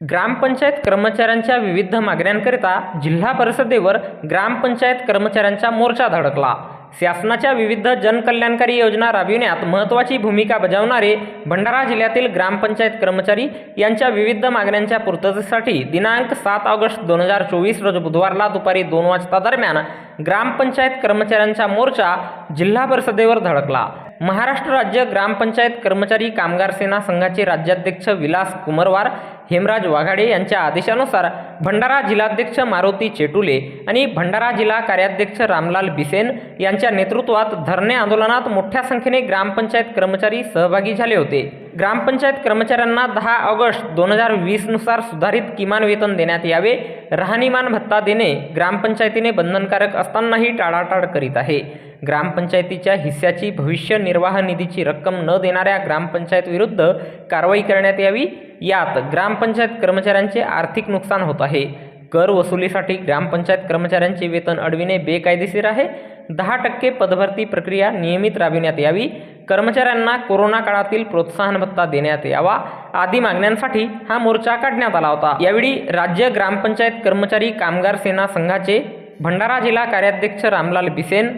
ग्रामपंचायत कर्मचाऱ्यांच्या विविध मागण्यांकरिता जिल्हा परिषदेवर ग्रामपंचायत कर्मचाऱ्यांचा मोर्चा धडकला. शासनाच्या विविध जनकल्याणकारी योजना राबविण्यात महत्त्वाची भूमिका बजावणारे भंडारा जिल्ह्यातील ग्रामपंचायत कर्मचारी यांच्या विविध मागण्यांच्या पूर्ततेसाठी दिनांक सात ऑगस्ट दोन हजार चोवीस रोज बुधवारला दुपारी दोन वाजता दरम्यान ग्रामपंचायत कर्मचाऱ्यांचा मोर्चा जिल्हा परिषदेवर धडकला. महाराष्ट्र राज्य ग्रामपंचायत कर्मचारी कामगार सेना संघाचे राज्याध्यक्ष विलास कुमरवार हेमराज वाघाडे यांच्या आदेशानुसार भंडारा जिल्हाध्यक्ष मारुती चेटुले आणि भंडारा जिल्हा कार्याध्यक्ष रामलाल बिसेन यांच्या नेतृत्वात धरणे आंदोलनात मोठ्या संख्येने ग्रामपंचायत कर्मचारी सहभागी झाले होते. ग्रामपंचायत कर्मचाऱ्यांना दहा ऑगस्ट दोन हजार वीसनुसार सुधारित किमान वेतन देण्यात यावे. राहणीमान भत्ता देणे ग्रामपंचायतीने बंधनकारक असतानाही टाळाटाळ करीत आहे. ग्रामपंचायतीच्या हिस्स्याची भविष्य निर्वाह निधीची रक्कम न देणाऱ्या ग्रामपंचायत विरुद्ध कारवाई करण्यात यावी. यात ग्रामपंचायत कर्मचाऱ्यांचे आर्थिक नुकसान होत आहे. कर वसुलीसाठी ग्रामपंचायत कर्मचाऱ्यांचे वेतन अडविणे बेकायदेशीर आहे. दहा टक्के पदभरती प्रक्रिया नियमित राबविण्यात यावी. कर्मचाऱ्यांना कोरोना काळातील प्रोत्साहन भत्ता देण्यात यावा. आदी मागण्यांसाठी हा मोर्चा काढण्यात आला होता. यावेळी राज्य ग्रामपंचायत कर्मचारी कामगार सेना संघाचे भंडारा जिल्हा कार्याध्यक्ष रामलाल बिसेन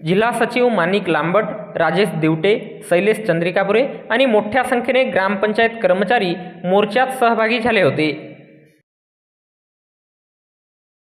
जिल्हा सचिव माणिक लांबट राजेश दिवटे शैलेश चंद्रिकापुरे आणि मोठ्या संख्येने ग्रामपंचायत कर्मचारी मोर्चात सहभागी झाले होते.